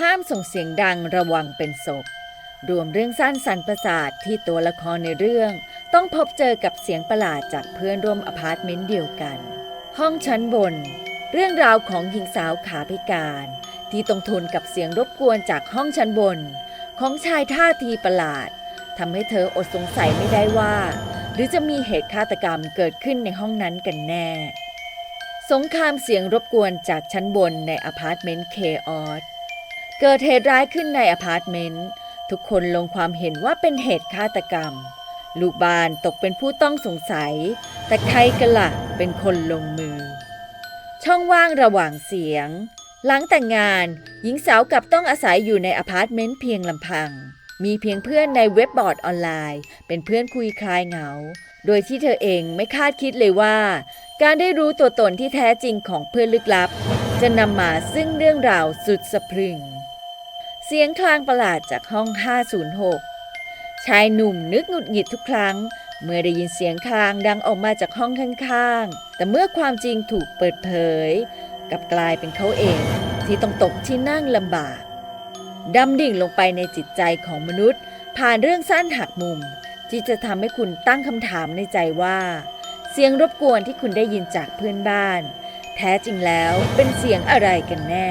ห้ามส่งเสียงดังระวังเป็นศพ รวมเรื่องสั้นสันประสาทที่ตัวละครในเรื่อง ต้องพบเจอกับเสียงประหลาดจากเพื่อนร่วมอพาร์ตเมนต์เดียวกัน ห้องชั้นบน เรื่องราวของหญิงสาวขาพิการ ที่ต้องทนกับเสียงรบกวนจากห้องชั้นบน ของชายท่าทีประหลาดทำให้เธออดสงสัยไม่ได้ว่า หรือจะมีเหตุฆาตกรรมเกิดขึ้นในห้องนั้นกันแน่ สงครามเสียงรบกวนจากชั้นบนในอพาร์ตเมนต์เคออส เกิดเหตุร้ายขึ้นในอพาร์ตเมนต์ ทุกคนลงความเห็นว่าเป็นเหตุฆาตกรรม ลูกบ้านตกเป็นผู้ต้องสงสัย แต่ใครกันล่ะเป็นคนลงมือ ช่องว่างระหว่างเสียง หลังแต่งงานหญิงสาวกลับต้องอาศัยอยู่ในอพาร์ตเมนต์เพียงลำพัง มีเพียงเพื่อนในเว็บบอร์ดออนไลน์ เป็นเพื่อนคุยคลายเหงา โดยที่เธอเองไม่คาดคิดเลยว่า การได้รู้ตัวตนที่แท้จริงของเพื่อนลึกลับ จะนำมาซึ่งเรื่องราวสุดสะพรึง เสียงคลางประหลาดจากห้อง 506 ชายหนุ่มนึกหงุดหงิดทุกครั้ง เมื่อได้ยินเสียงคลางดังออกมาจากห้องข้างๆ แต่เมื่อความจริงถูกเปิดเผย กลับกลายเป็นเขาเองที่ต้องตกที่นั่งลำบากดำดิ่งลงไปในจิตใจของมนุษย์ ผ่านเรื่องสั้นหักมุม ที่จะทำให้คุณตั้งคำถามในใจว่า เสียงรบกวนที่คุณได้ยินจากเพื่อนบ้าน แท้จริงแล้วเป็นเสียงอะไรกันแน่